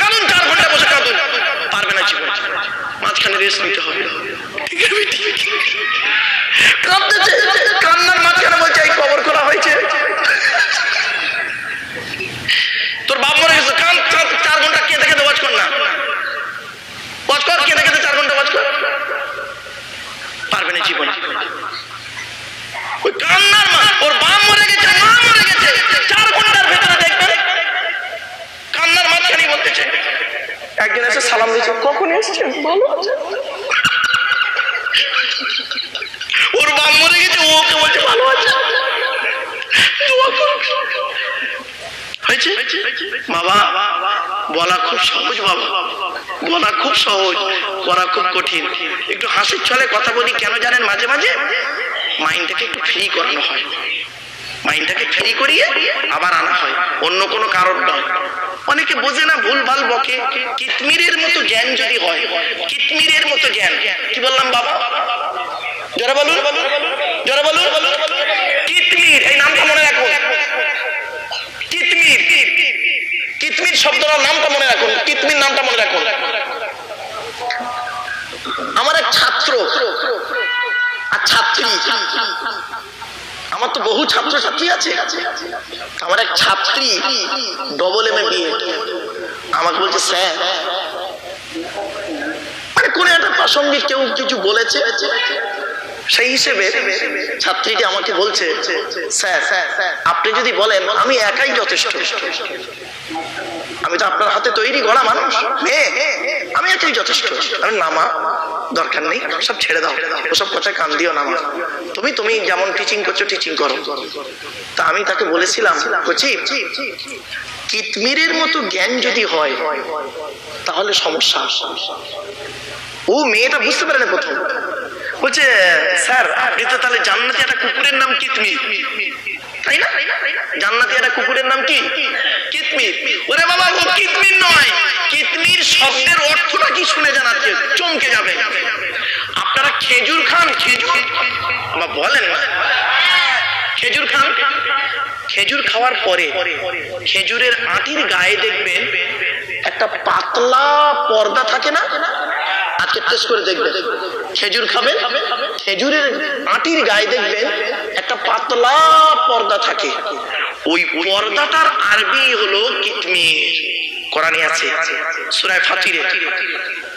কাঁদুন চার ঘণ্টা বসে কাঁদুন। পারবে না জীবন। মাঝখানে রেস্ট নিতে হবে। কান্নার মাঝখানে বলছে, এই কবর খোলা হয়েছে। তোর বাপ মরে গেছে। কান চার ঘণ্টা কেঁদে কেঁদে ওয়াচ কর না। ওয়াচ কর কেঁদে কেঁদে চার ঘণ্টা ওয়াচ কর। পারবে না জীবন। ওই কান্নার মা ওর বাপ মরে গেছে মা মরে গেছে চার ঘণ্টার ভেতরে দেখবেন কান্নার মাঝখানেই বলতেছে একজন এসে সালাম দিয়েছে। কখন এসছেন? আছেন?" ওর বাপ মরে গেছে, ও ওকে বলছে, ভালো আছে? বাবা, বলা খুব সহজ বাবা। বলা খুব সহজ, করা খুব কঠিন। একটু হাসির ছলে কথা বলি, কেন জানেন মাঝে মাঝে? মাইন্ডটাকে একটু ফ্রি করানো হয়। মাইন্ডটাকে ফ্রি করিয়ে আবার আনা হয়। অন্য কোনো কারণ নয় অনেকে বোঝে না ভুল ভালো বকে। কিতমিরের মতো জ্ঞান যদি হয়, কিতমিরের মতো জ্ঞান। কি বললাম বাবা? যারা বলুন। যারা বলুন। কিতমির, এই নামটা মনে রাখুন। কিতমির। কিতমির শব্দটার নামটা মনে রাখুন। কিতমির নামটা মনে রাখুন। আমার এক ছাত্র, আর ছাত্রী আমার তো বহু ছাত্র ছাত্রী আছে। আমার এক ছাত্রী ডবল এম এ বিএ আমাকে বলছে, স্যার মানে কোন একটা প্রাসঙ্গিক কেউ কিছু বলেছে? সেই হিসেবে ছাত্রীটি আমাকে বলছে, স্যার, আপনি যদি বলেন, আমি একাই যথেষ্ট। আমি তো আপনার হাতে তৈরি গড়া মানুষ। মেয়ে আমি একাই যথেষ্ট। আমি নামা দরকার নেই, সব ছেড়ে দাও ওসব কথায় কান দিও নামা তুমি তুমি যেমন টিচিং করছ টিচিং করো। তা আমি তাকে বলেছিলাম কিতমিরের মতো জ্ঞান যদি হয়, তাহলে সমস্যা। ও মেয়েটা বুঝতে পারে না প্রথম। বলছে, স্যার, আপনি তো তাহলে জান্নাতি একটা কুকুরের নাম কিতমির। তাই না? জান্নাতি একটা কুকুরের নাম কি? কিতমির ওরে বাবা, ও কিতমির নয়। কিতমির শব্দের অর্থটা কি শুনে জানাচ্ছে? চমকে যাবে। আপনারা খেজুর খান? খেজুর আমার বলেন খেজুর খান? খেজুর খাওয়ার পরে খেজুরের আটির গায়ে দেখবেন একটা পাতলা পর্দা থাকে না? আজকে টেস্ট করে দেখবেন। খেজুর খাবেন? খেজুরের আটির গায়ে দেখবেন একটা পাতলা পর্দা থাকে। ওই পর্দাটার আরবি হলো কিতমির। কোরআনে আছে। সূরা ফাতিরে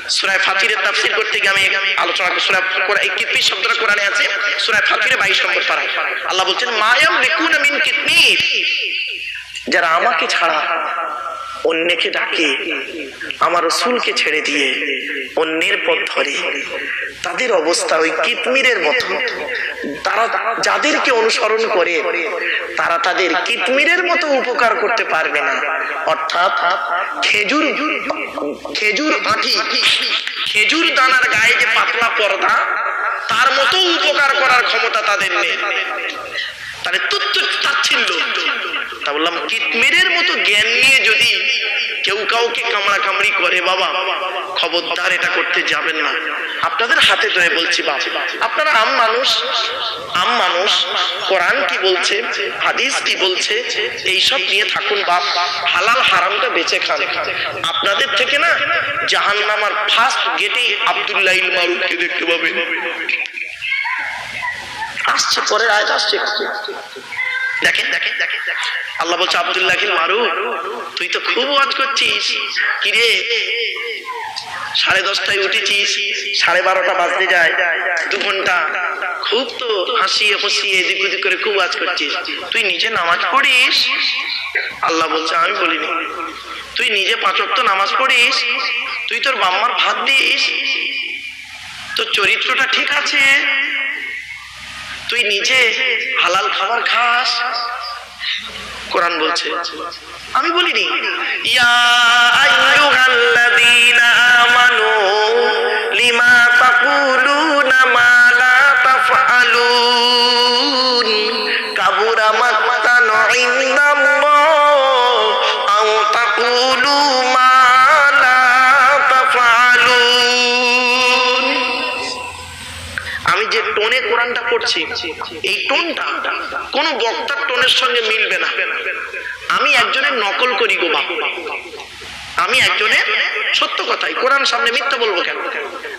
সূরা ফাতিরে তাফসির করতে গিয়ে আমি আলোচনা সূরা এই কিতমির শব্দটা কোরআনে আছে। সূরা ফাতিরে 22 নম্বর পারায়। আল্লাহ বলছেন, মায়াম লিকুনা মিন কিতমির। যারা আমাকে ছাড়া অন্যকে ডাকে, আমার রসুলকে ছেড়ে দিয়ে অন্যের পথ ধরে। তাদের অবস্থা ওই কিতমিরের মতো। তারা যাদেরকে অনুসরণ করে, তারা তাদের কিতমিরের মতো উপকার করতে পারবে না। অর্থাৎ খেজুর খেজুর আঁটি, খেজুর দানার গায়ে যে পাতলা পর্দা, তার মতো উপকার করার ক্ষমতা তাদের নেই। তাহলে তুচ্ছ তাচ্ছিল্য। তা বললাম, কিতমিরের মতো জ্ঞান নিয়ে যদি কেউ কাউকে কামড়া কামড়ি করে, বাবা, খবরদার এটা করতে যাবেন না। আপনাদের হাতে ধরে বলছি, বাবা, আপনারা আম মানুষ আম মানুষ, কোরআন কি বলছে, হাদিস কি বলছে, এইসব নিয়ে থাকুন, বাপ, হালাল হারামটা বেঁচে খান। আপনাদের থেকে না জাহান্নামার ফার্স্ট গেটেই আব্দুল্লাহ ইল মারুফকে দেখতে পাবেন। আসছে, পরের আয়াত আসছে। দেখেন দেখেন দেখেন। আল্লাহ বলছে আব্দুল্লাহ মারু তুই তো খুব ওয়াজ করছিস। কিরে সাড়ে দশটায় উঠেছিস, সাড়ে বারোটা বাজতে যায়, দু ঘণ্টা। খুব তো হাসিয়ে হসিয়ে এদিক ওদিক করে খুব ওয়াজ করছিস। তুই নিজে নামাজ পড়িস? আল্লাহ বলছে, আমি বলিনি। তুই নিজে পাঁচক তো নামাজ পড়িস, তুই তোর বাম্মার ভাত দিস, তোর চরিত্রটা ঠিক আছে তুই নিজে হালাল খাবার খাস? কোরআন বলছে। আমি বলিনি। ইয়া আইয়ুহাল্লাযীনা করছি, এই টোনটা কোন বক্তার টোনের সঙ্গে মিলবে না। আমি একজনের নকল করি গো বাবা আমি একজনের সত্য কথাই, কোরআন সামনে মিথ্যা বলব কেন?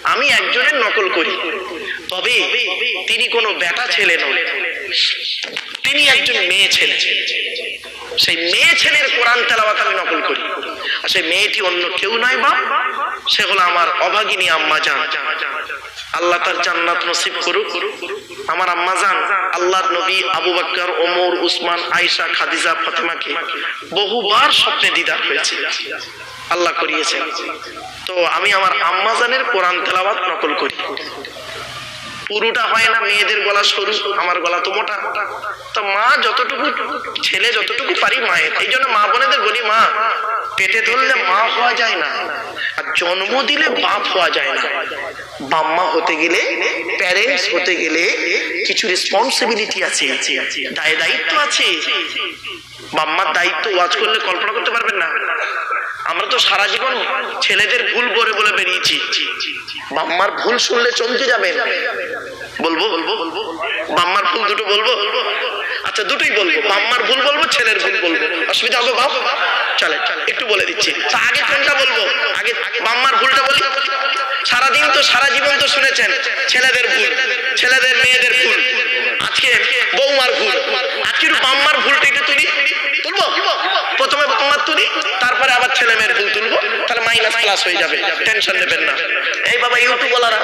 আমি একজনের নকল করি। তবে তিনি কোনো বেটা ছেলে নন। তিনি একজন মেয়ে ছেলে। সেই মেয়ে ছেলের কোরআন তেলাওয়াত আমি নকল করি। আর সেই মেয়েটি অন্য কেউ নয় বা সে হলো আমার অভাগিনী আম্মা জান। আল্লাহ তার জান্নাত নসিব করুক। আমার আম্মা জান, আল্লাহর নবী আবু বাক্কর ওমর, উসমান, আয়েশা, খাদিজা, ফাতেমাকে বহুবার স্বপ্নে দিদার হয়েছে আল্লাহ করিয়েছেন। তো আমি আমার আম্মা জানের কোরআন তেলাওয়াত নকল করি। পুরোটা হয় না, মেয়েদের গলা সরু, আমার গলা তো মোটা। তো মা যতটুকু, ছেলে যতটুকু পারি মায়ের। এই জন্য মা বোনেদের বলি, মা, পেটে ধরলে মা হওয়া যায় না, আর জন্ম দিলে বাপ হওয়া যায় না। বাম্মা হতে গেলে প্যারেন্টস হতে গেলে কিছু রেসপন্সিবিলিটি আছে, দায় দায়িত্ব আছে। বাম্মার দায়িত্ব ওয়াজ করলে কল্পনা করতে পারবেন না। আমরা তো সারা জীবন ছেলেদের ভুল বলে বলে বেরিয়েছি। বাম্মার ভুল শুনলে চমকে যাবেন বলব বলব বলব? বাম্মার ভুল দুটো বলব? আচ্ছা দুটোই বলব। বাম্মার ভুল বলব, ছেলের ভুল বলব। অসুবিধা হবে, বাপ? চলে একটু বলে দিচ্ছি। আগে কোনটা বলব। আগে বাম্মার ভুলটা বলি। সারাদিন তো সারা জীবন তো শুনেছেন ছেলেদের ভুল ছেলেদের মেয়েদের ভুল আজকে বৌমার ভুল। আজকে একটু বাম্মার ভুলটা একটু তুলি তুলবো? প্রথমে বাম্মার তুলি তারপরে আবার ছেলে মেয়ের ভুল তুলবো। তাহলে মাইনাস ক্লাস হয়ে যাবে টেনশন নেবেন না। এই বাবা ইউটিউব বলারা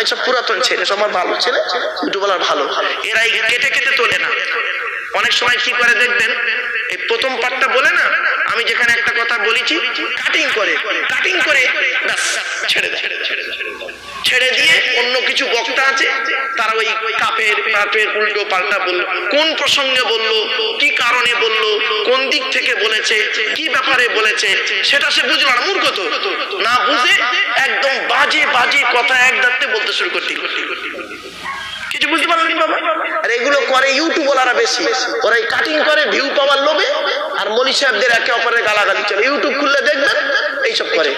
এইসব পুরাতন ছেলে সব আমার ভালো ছেলে ইউটিউব বলার ভালো। এরা কেটে কেটে তোলে না। অনেক সময় কি করে দেখবেন এই প্রথম পার্টটা বলে না আমি যেখানে একটা কথা বলেছি কাটিং করে কাটিং করে ছেড়ে দেয়। ছেড়ে দিয়ে অন্য কিছু বক্তা আছে, তারা ওই কাপের কাপের উল্টো পাল্টা বলল, কোন প্রসঙ্গে বলল, কি কারণে বলল, কোন দিক থেকে বলেছে, কি ব্যাপারে বলেছে, সেটা সে বুঝলো না, মূর্খ তো। না বুঝে একদম বাজে বাজে কথা এক দাঁতে বলতে শুরু করতে। কিছু বুঝতে পারলেন বাবা? আর এগুলো করে ইউটিউবাররা বেশি। ওরা কাটিং করে ভিউ পাওয়ার লোভে আর মলি সাহেবদের একে অপরের গালাগালি চলে। ইউটিউব খুললে দেখবেন এইসব করে।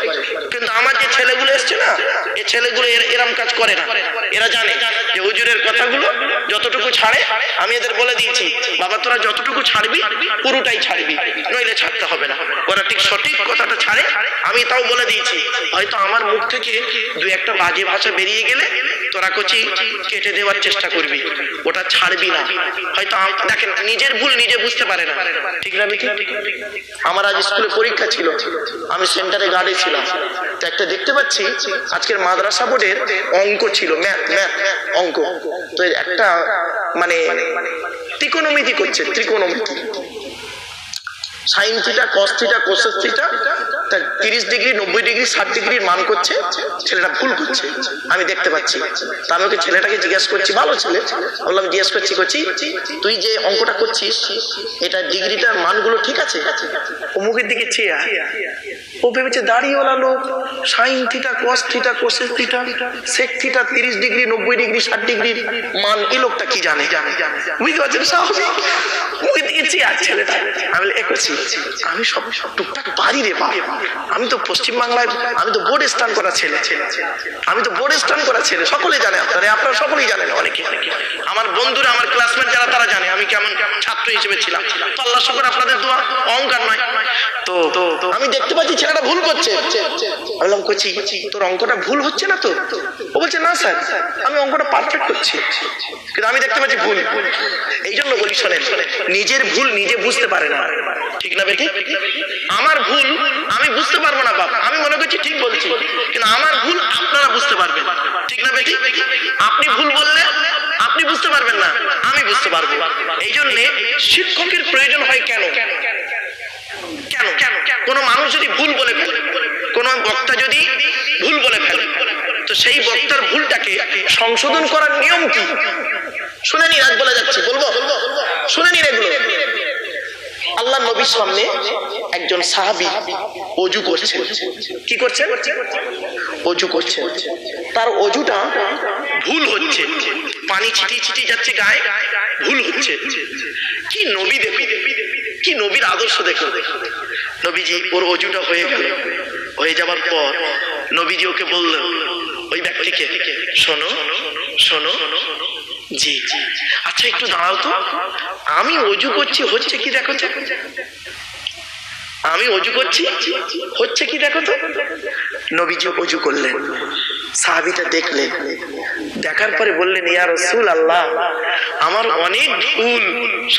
আমার যে ছেলেগুলো এসছে না এই ছেলেগুলো এর- এরম কাজ করে না। এরা জানে যে হুজুরের কথাগুলো যতটুকু ছাড়ে, আমি এদের বলে দিয়েছি, বাবা, তোরা যতটুকু ছাড়বি, পুরোটাই ছাড়বি, নইলে ছাড়তে হবে না। ওরা ঠিক সঠিক কথাটা ছাড়ে, আমি তাও বলে দিয়েছি, হয়তো আমার মুখ থেকে দু একটা বাজে ভাষা বেরিয়ে গেলে তোরা কচি কেটে দেওয়ার চেষ্টা করবি, ওটা ছাড়বি না। হয়তো দেখেন, নিজের ভুল নিজে বুঝতে পারে না। ঠিক না আমার আজ স্কুলে পরীক্ষা ছিল, আমি সেন্টারে গার্ডে ছিলাম। একটা দেখতে পাচ্ছি, আজকের মাদ্রাসা বোর্ডের অঙ্ক ছিল, ম্যাথ ম্যাথ, অঙ্ক। তো একটা মানে ত্রিকোণমিতি করছে, ত্রিকোণমিতি। Sine theta cos theta cosec theta তার তিরিশ ডিগ্রি, নব্বই ডিগ্রি, ষাট ডিগ্রির মান করছে, ছেলেটা ভুল করছে। আমি দেখতে পাচ্ছি। তা আমি ওকে ছেলেটাকে জিজ্ঞেস করছি, ভালো ছেলে? বললাম, জিজ্ঞেস করছি করছি তুই যে অঙ্কটা করছিস, এটা ডিগ্রিটার মানগুলো ঠিক আছে? অমুকের দিকে চেয়ে। ও ভেবেছে দাড়িওয়ালা লোক, sine theta cos theta, cosec theta, sec theta, তিরিশ ডিগ্রি, নব্বই ডিগ্রি, ষাট ডিগ্রির মান এই লোকটা কি জানে? চেয়ে ছেলেটা। আমি তো পশ্চিম বাংলায় আমি তো বোর্ড করা ছেলে। আমি তো বোর্ড করা ছেলে। জানে আপনারা সকলেই আমার বন্ধুরা, আমার ক্লাসমেট যারা, তারা জানে। আমি কেমন ছাত্র হিসেবে ছিলাম। আপনাদের দোয়া, অহংকার নয়। তো আমি দেখতে পাচ্ছি ছেলেটা ভুল করছে। বললাম করছি তোর অঙ্কটা ভুল হচ্ছে না তো? ও বলছে, না স্যার, আমি অঙ্কটা পারফেক্ট করছি। কিন্তু আমি দেখতে পাচ্ছি ভুল। এই জন্য বলি, শোনেন, নিজের ভুল নিজে বুঝতে পারে না। ঠিক না বেটি? আমার ভুল আমি বুঝতে পারব না, বাপ। আমি মনে করছি ঠিক বলছি, কিন্তু আমার ভুল আপনারা বুঝতে পারবেন। ঠিক না বেটি? আপনি ভুল বললে আপনি বুঝতে পারবেন না, আমি বুঝতে পারব। এই জন্যে শিক্ষকের প্রয়োজন হয় কেন? কেন কেন মানুষ যদি ভুল বলে ফেলে, কোনো বক্তা যদি ভুল বলে ফেলে, তো সেই বক্তার ভুলটাকে সংশোধন করার নিয়ম কি? শুনে নিন, আজ বলে যাচ্ছি, বলব? শুনে নিন এগুলো। আল্লাহ নবীর সামনে একজন সাহাবি অজু করছেন। কি করছে অজু করছে তার অজুটা ভুল হচ্ছে। পানি ছিটিয়ে ছিটিয়ে যাচ্ছে গায়ে, ভুল হচ্ছে। কি নবী দেখো কি নবীর আদর্শ দেখো নবীজি ওর অজুটা হয়ে গেল। হয়ে যাবার পর নবীজি ওকে বলল, ওই ব্যক্তিকে, শোনো শোনো, জি আচ্ছা একটু দাঁড়াও তো। আমি অজু করছি, হচ্ছে কি দেখো? আমি অজু করছি, হচ্ছে কি দেখো তো? নবীজি অজু করলেন। সাহাবিটা দেখলেন। দেখার পরে বললেন, ইয়া রসুল আল্লাহ আমার অনেক ভুল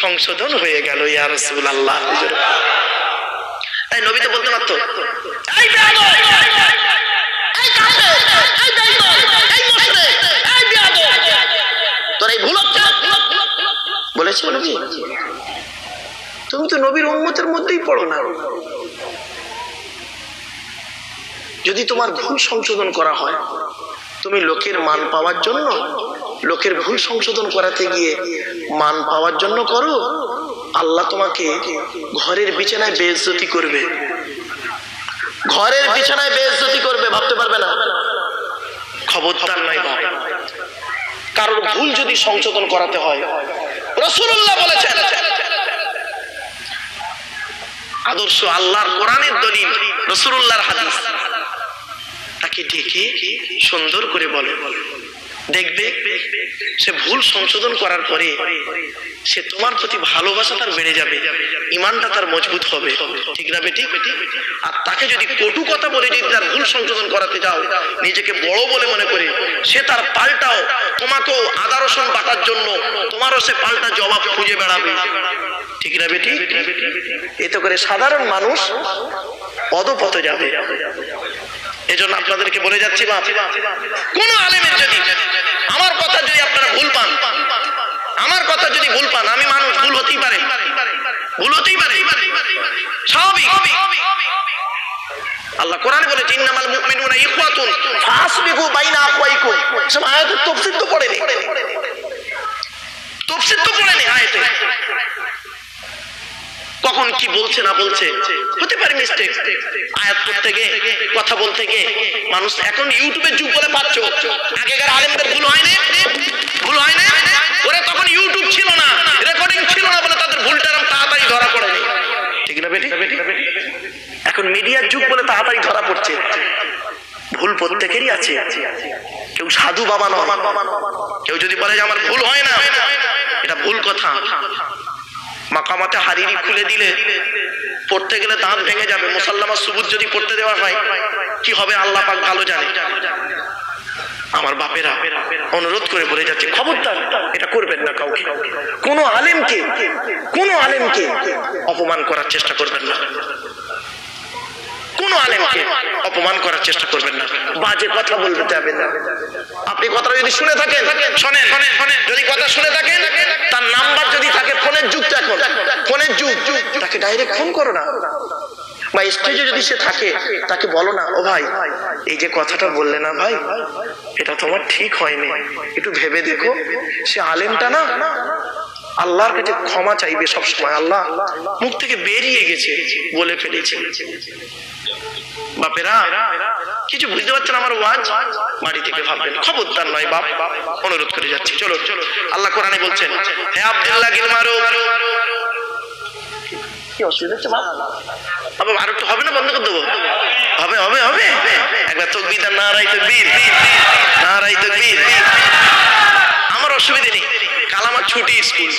সংশোধন হয়ে গেল, ইয়া রসুল আল্লাহ তাই নবী তো বলতে পারতো, "এই বেয়াদব! এই কাফের! এই বেঈমান! এই মুশরিক! এই বেয়াদব! তোর এই ভুল নবী তুমি তো নবীর উন্মতের মধ্যেই পড়ো না যদি তোমার ভুল সংশোধন করা হয়, তুমি লোকের মান পাওয়ার জন্য, লোকের ভুল সংশোধন করাতে গিয়ে মান পাওয়ার জন্য করো আল্লাহ তোমাকে ঘরের বিছানায় বেইজ্জতি করবে। ঘরের বিছানায় বেইজ্জতি করবে, ভাবতে পারবে না? খবরদার নয় বাপ। কারোর ভুল যদি সংশোধন করাতে হয় রসুল্লাহ বলেছেন, আদর্শ আল্লাহর কোরআনের দলিল রসুল্লাহর হাদিস। তাকে ডেকে সুন্দর করে বলে। দেখবে সে ভুল সংশোধন করার পরে সে তোমার প্রতি ভালোবাসা তার বেড়ে যাবে, ইমানটা তার মজবুত হবে। ঠিক না বেটি? আর তাকে যদি কটু কথা বলে যদি তার ভুল সংশোধন করাতে যাও, নিজেকে বড় বলে মনে করে, সে তার পাল্টাও, তোমাকেও আদা রসুন বাটার জন্য তোমারও সে পাল্টা জবাব খুঁজে বেড়াবে। ঠিক না বেটি? এতে করে সাধারণ মানুষ অধপথ যাবে। এজন্য আপনাদেরকে বলে যাচ্ছি বা কোন আলেমের যদি আমার কথা যদি আপনারা ভুল পান, আমার কথা যদি ভুল পান, আমি মানুষ, ভুল হতেই পারে। ভুল হতেই পারে। স্বাভাবিক। আল্লাহ কোরআনে বলেছে ইন্নামাল মুমিনুনা ইখওয়াতুন ফাসবিগু বাইনা আকওয়াইকুম সব আয়াতের তাফসীর তো পড়েনি। তাফসীর তো পড়েনি আয়াতে। কখন কি বলছে না বলছে? হতে পারে মিস্টেক আয়াত পড়তে গিয়ে, কথা বলতে গিয়ে মানুষ এখন ইউটিউবের যুগ বলে পাচ্ছ। আগেকার আলেমদের ভুল হয় না ভুল হয় না ওরা তখন ইউটিউব ছিল না রেকর্ডিং ছিল না বলে তাদের ভুলটা এরকম তাড়াতাড়ি ধরা পড়েনি। ঠিক না বেটি? এখন মিডিয়ার যুগ বলে তাড়াতাড়ি ধরা পড়ছে। ভুল প্রত্যেকেরই আছে। কেউ সাধু বাবা নয়। কেউ যদি বলে যে আমার ভুল হয় না, এটা ভুল কথা। মাকামাতে হারিরি খুলে দিলে পড়তে গেলে দাঁত ভেঙে যাবে। মুসাল্লামা সুবুত যদি পড়তে দেওয়া হয়, কি হবে? আল্লাহ পাক ভালো জানে। আমার বাপেরা অনুরোধ করে বলে যাচ্ছে, খবরদার, এটা করবেন না কাউকে। কোনো আলেমকে কোনো আলেমকে অপমান করার চেষ্টা করবেন না। কোন আলেমকে অপমান করার চেষ্টা করবেন না। বাজে কথা বলতে যাবেন না। আপনি কথাটা যদি শুনে থাকেন, শোনেন, যদি কথা শুনে থাকেন, তার নাম্বার যদি থাকে ফোনের যুগ তো এখন, ফোনের যুগ তাকে ডাইরেক্ট ফোন করো না। বা স্টেজে যদি সে থাকে, তাকে বলো না, ও ভাই, এই যে কথাটা বললে না ভাই, এটা তোমার ঠিক হয়নি। একটু ভেবে দেখো, সে আলেমটা না আল্লাহর কাছে ক্ষমা চাইবে সব সময় আল্লাহ মুখ থেকে বেরিয়ে গেছে বলে ফেলেছে। বাপেরা, কিছু বুঝতে পারছেন আমার ওয়াজ? বাড়ি থেকে ভাববেন, খবরদার নয় বাপ। অনুরোধ করে যাচ্ছি। চলো চলো। আল্লাহ কোরআনে বলছেন, হে আব্দুল্লাহ গিলমারু কি অসুবিধা হচ্ছে একটু হবে না, বন্ধ করে দেবো? হবে হবে হবে। আমার অসুবিধা নেই। কাল আমার ছুটি স্কুল।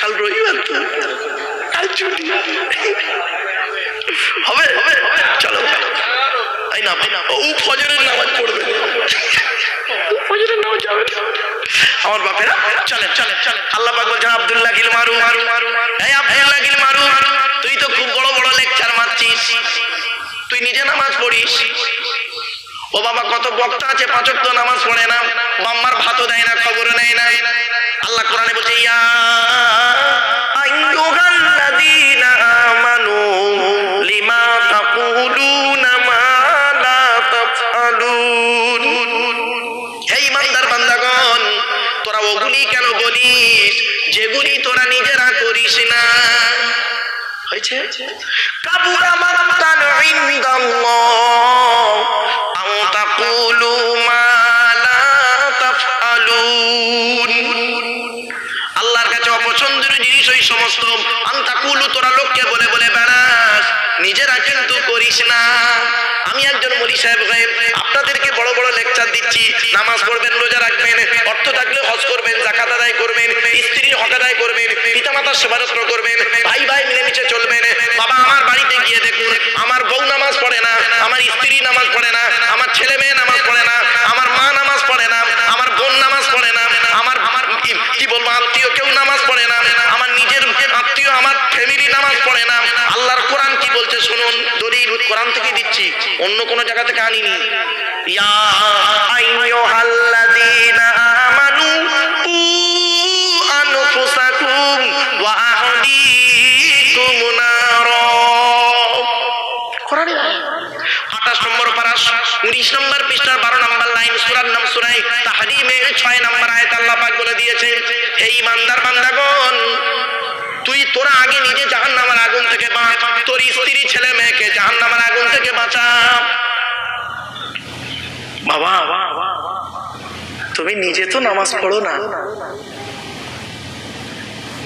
কাল রবিবার তো। কাল ছুটি। হবে হবে চলো চলো। তাই না ও ফজরের নামাজ পড়বে। ফজরের নামাজ আমার বাপেরা, চলেন চলেন চলেন। আল্লাহ পাক বলছেন, আব্দুল্লাহ গিল মারু মারু মারু এই আব্দুল্লাহ গিল মারু তুই তো খুব বড় বড় লেকচার মারছিস। তুই নিজে নামাজ পড়িস। ও বাবা, কত বক্তা আছে পাঁচক তো নামাজ পড়ে না। বাম্মার ভাতও দেয় না, খবরও নেয় না। আল্লাহ কোরআনে বলছে, ইয়া আইয়ুহাল্লাযীনা আমানু লিমা তাকুলুনা মা লা তোরা ওগুলি কেন বলিস? যেগুলি তোরা নিজেরা করিস না। হয়েছে? আল্লাহর কাছে অপরাধ পছন্দের জিনিস ওই সমস্ত। আন্তাকুলু, তোরা লোককে বলে বলে, বেড়াস। নিজেরা কিন্তু করিস না। আমি একজন মলি সাহেব হয়ে আপনাদেরকে বড় বড় লেকচার দিচ্ছি। নামাজ পড়বেন, রোজা রাখবেন, অর্থ থাকলে হজ করবেন জাকাত আদায় করবেন, স্ত্রীর হক আদায় করবেন, পিতামাতার সেবা যত্ন করবেন, ভাই ভাই মিলেমিশে চলবেন। বাবা, আমার বাড়িতে গিয়ে দেখুন, আমার বউ নামাজ পড়ে না, আমার স্ত্রী নামাজ পড়ে না, আমার ছেলে মেয়ে নামাজ পড়ে না আমার মা নামাজ পড়ে না আমার বোন নামাজ পড়ে না আমার আমার কি- বলব? আত্মীয় কেউ নামাজ পড়ে না। আমার নিজের আত্মীয়, আমার ফ্যামিলি নামাজ পড়ে না। আল্লাহর কোরআন কি বলছে? শুনুন, দলিল কোরআন থেকে দিচ্ছি। অন্য কোনো জায়গা থেকে আনিনি। ইয়া আমানু আনফুসাকুম ওয়া সুরার নাম ছয় নম্বর বলে দিয়েছে হে ইমানদার তুই তোরা আগে নিজে জাহান নামার আগুন থেকে বাঁচ, তোর স্ত্রী ছেলে মেয়েকে জাহান নামার আগুন থেকে বাঁচা। বাবা, তুমি নিজে তো নামাজ পড়ো না।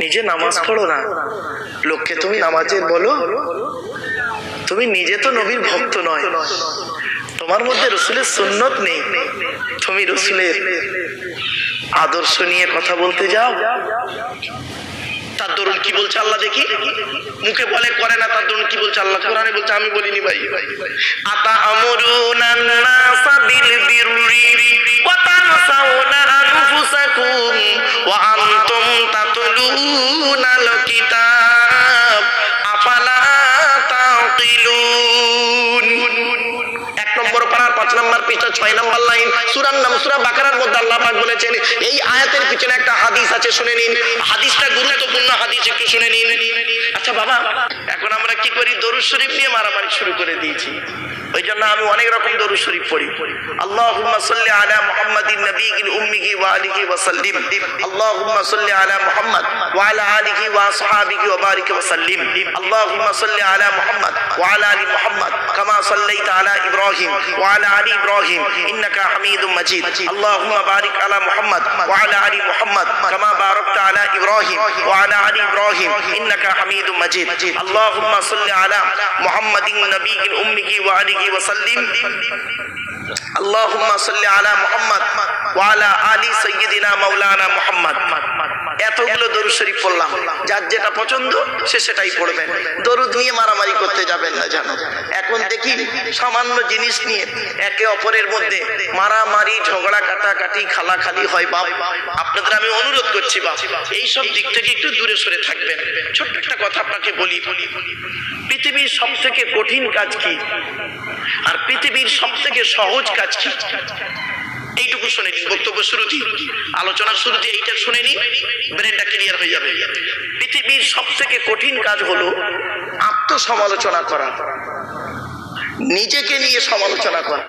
নিজে নামাজ পড়ো না। লোককে তুমি নামাজের বলো, তুমি নিজে তো নবীর ভক্ত নয়। তোমার মধ্যে রসুলের সুন্নত নেই। তুমি রসুলের আদর্শ নিয়ে কথা বলতে যাও। তার দরুন কি বলছে আল্লাহ দেখি? মুখে বলে, করে না, তার দরুন কি বলছে আল্লাহ? কোরআনে বলছে, আমি বলিনি ভাই। আতা আমরুনা নাসা বিল বিররি ওয়া তানসাউনা আনফুসাকুম ওয়া আনতুম তাতলুনাল কিতাব আফালা তাকিলুন? পৃষ্ঠা ছয় নম্বর লাইন, সুরার নাম সুরা বাকারার মধ্যে আল্লাহ পাক বলেছেন, এই আয়াতের পিছনে একটা হাদিস আছে, শুনে নিন। হাদিসটা গুরুত্বপূর্ণ হাদিস, একটু শুনে নিন। আচ্ছা বাবা, এখন আমরা কি করি? শরীফ নিয়ে মারামারি শুরু করে দিয়েছি। ওই জন্য আমি অনেক রকম শরীফ পড়ি। সাল্লি আলা মুহাম্মাদিন নবিয়িল উম্মিহি ওয়া আলিহি ওয়া সাল্লিম। সাল্লি আলা মুহাম্মাদ ওয়া আলা ওয়া ওয়া ওয়া সাল্লিম। সাল্লি আলা মুহাম্মাদ ওয়া আলা আলি কামা সাল্লাইতা আলা ইব্রাহিম ওয়া আলা আলি ইব্রাহিম। إبراهيم إنك حميد مجيد. اللهم بارك على محمد وعلى آل محمد كما باركت على إبراهيم وعلى آل إبراهيم إنك حميد مجيد. اللهم صل على محمد النبي الأمي وآله وسلم. اللهم صل على محمد وعلى آل سيدنا مولانا محمد. এতগুলো দরুদ শরীফ পড়লাম। যার যেটা পছন্দ, সে সেটাই পড়বেন দরুদ নিয়ে মারামারি করতে যাবেন না জানো এখন দেখি সামান্য জিনিস নিয়ে একে অপরের মধ্যে মারামারি, ঝগড়া, কাটাকাটি, খালাখালি হয় বাপ। আপনাদের আমি অনুরোধ করছি বাপ এই সব দিক থেকে একটু দূরে সরে থাকবেন। ছোট্ট একটা কথা আপনাকে বলি। পৃথিবীর সব থেকে কঠিন কাজ কি? আর পৃথিবীর সব থেকে সহজ কাজ কি? এইটুকু শুনে নিন, বক্তব্য শুরুতেই আলোচনার শুরুতে এইটা শুনে নিন, ব্রেনটা ক্লিয়ার হয়ে যাবে। পৃথিবীর সব থেকে কঠিন কাজ হলো আত্মসমালোচনা করা। নিজেকে নিয়ে সমালোচনা করা।